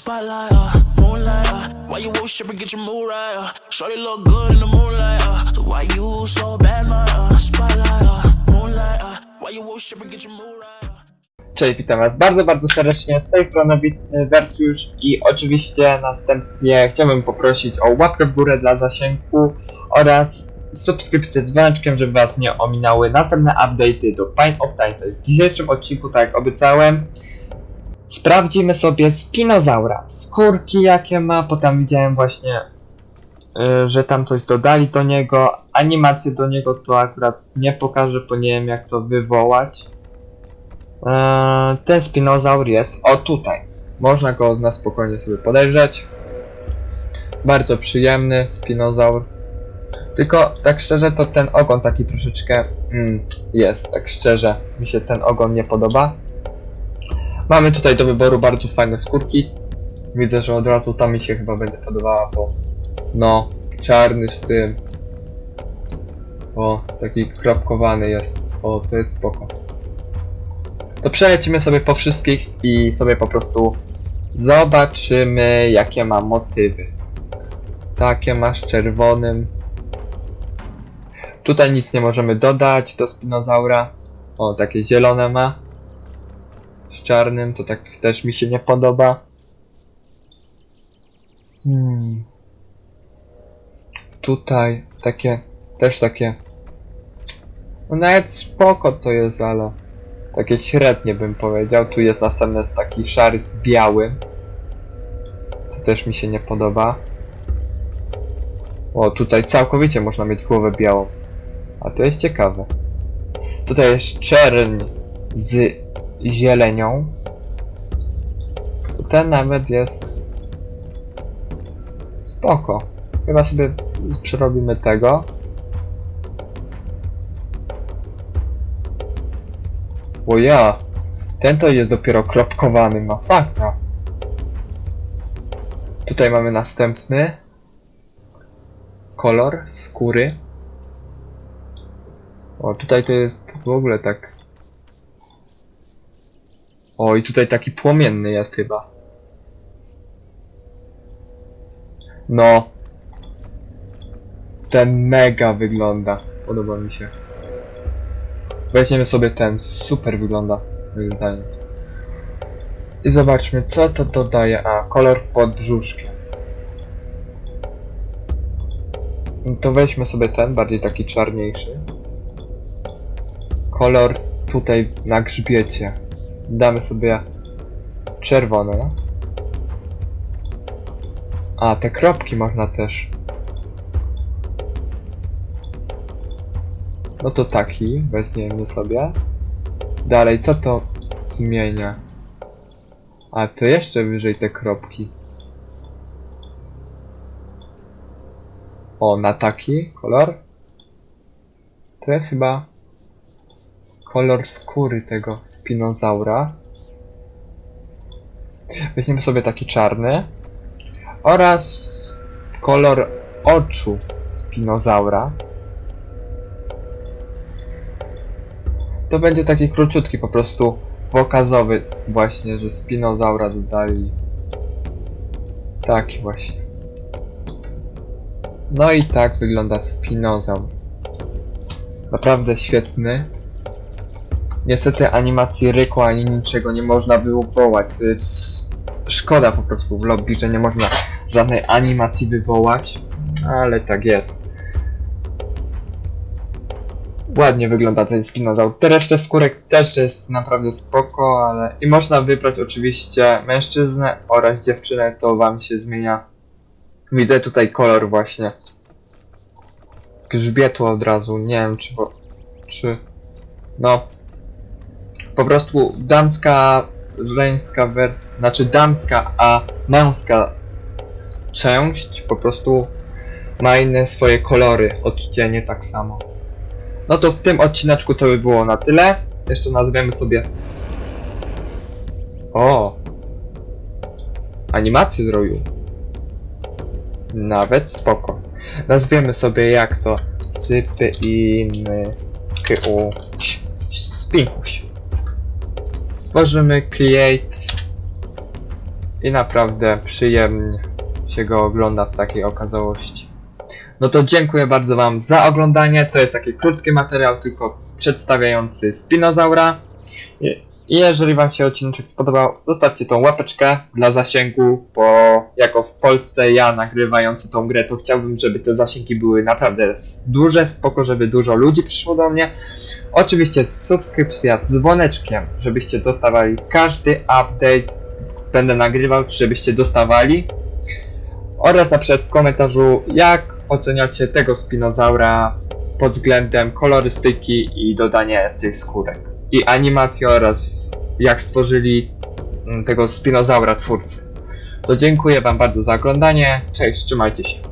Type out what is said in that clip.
spotlight, uh, moonlight, uh, why you worship and get your mood right, uh, shorty look good in the moonlight, uh, so why you so bad, my, uh, spotlight, uh, moonlight, uh, why you worship and get your mood right, uh. Cześć, witam was bardzo, bardzo serdecznie. Z tej strony Versus i oczywiście następnie chciałbym poprosić o łapkę w górę dla zasięgu oraz subskrypcję dzwoneczkiem, żeby was nie ominęły następne update'y do Pine of Titan. W dzisiejszym odcinku, tak jak obiecałem, sprawdzimy sobie Spinozaura, skórki jakie ma, potem widziałem właśnie, y, że tam coś dodali do niego, animację do niego to akurat nie pokażę, bo nie wiem jak to wywołać. Eee, ten spinozaur jest o tutaj. Można go na spokojnie sobie podejrzeć. Bardzo przyjemny spinozaur. Tylko tak szczerze to ten ogon taki troszeczkę mm, jest, tak szczerze mi się ten ogon nie podoba. Mamy tutaj do wyboru bardzo fajne skórki. Widzę, że od razu ta mi się chyba będzie podobała, bo no, czarny z tym. O, taki kropkowany jest. O, to jest spoko to przelecimy sobie po wszystkich i sobie po prostu zobaczymy jakie ma motywy. Takie masz czerwonym. Tutaj nic nie możemy dodać do spinozaura. O, takie zielone ma. Czarnym to tak też mi się nie podoba. Hmm. Tutaj takie, też takie. No nawet spoko to jest, ale takie średnie bym powiedział. Tu jest następny taki szary z białym. Co też mi się nie podoba. O, tutaj całkowicie można mieć głowę białą. A to jest ciekawe. Tutaj jest czerń z zielenią. Ten nawet jest spoko. Chyba sobie przerobimy tego. O ja, ten to jest dopiero kropkowany, masakra. Tutaj mamy następny kolor skóry. O, tutaj to jest w ogóle tak. O, i tutaj taki płomienny jest chyba. No. Ten mega wygląda. Podoba mi się. Weźmiemy sobie ten, super wygląda, moim zdaniem. I zobaczmy, co to dodaje. A, kolor pod brzuszkiem. No To weźmy sobie ten, bardziej taki czarniejszy. Kolor tutaj na grzbiecie. Damy sobie czerwone. A, te kropki można też. No to taki, weźmiemy sobie. Dalej, co to zmienia? A, to jeszcze wyżej te kropki. O, na taki kolor? To jest chyba kolor skóry tego spinozaura. Weźmiemy sobie taki czarny. Oraz kolor oczu spinozaura. To będzie taki króciutki, po prostu pokazowy właśnie, że spinozaura dodali. Taki właśnie. No i tak wygląda spinozaur. Naprawdę świetny. Niestety animacji ryku ani niczego nie można wywołać. To jest szkoda po prostu w lobby, że nie można żadnej animacji wywołać. Ale tak jest. Ładnie wygląda ten spinozaur. Te resztę skórek też jest naprawdę spoko, ale... I można wybrać oczywiście mężczyznę oraz dziewczynę, to wam się zmienia. Widzę tutaj kolor właśnie. Grzbietu od razu, nie wiem czy... Czy... No... Po prostu damska, żeńska wersja, znaczy damska, a męska część po prostu ma inne swoje kolory, odcienie tak samo. No to w tym odcineczku to by było na tyle. Jeszcze nazwiemy sobie. O! Animację zrobił. Nawet spoko. Nazwiemy sobie jak to. Sypy inny. Kuś. Spinkuś. Stworzymy create. i naprawdę przyjemnie się go ogląda w takiej okazałości. No to dziękuję bardzo Wam za oglądanie. To jest taki krótki materiał, tylko przedstawiający Spinozaura. I jeżeli Wam się odcinek spodobał, zostawcie tą łapeczkę dla zasięgu, bo jako w Polsce ja nagrywający tą grę, to chciałbym, żeby te zasięgi były naprawdę duże, spoko, żeby dużo ludzi przyszło do mnie. Oczywiście subskrypcja z dzwoneczkiem, żebyście dostawali każdy update, będę nagrywał, żebyście dostawali. Oraz na przykład w komentarzu, jak oceniacie tego spinozaura pod względem kolorystyki i dodania tych skórek. I animacji oraz jak stworzyli mm, tego spinozaura twórcy. To dziękuję wam bardzo za oglądanie. Cześć, trzymajcie się.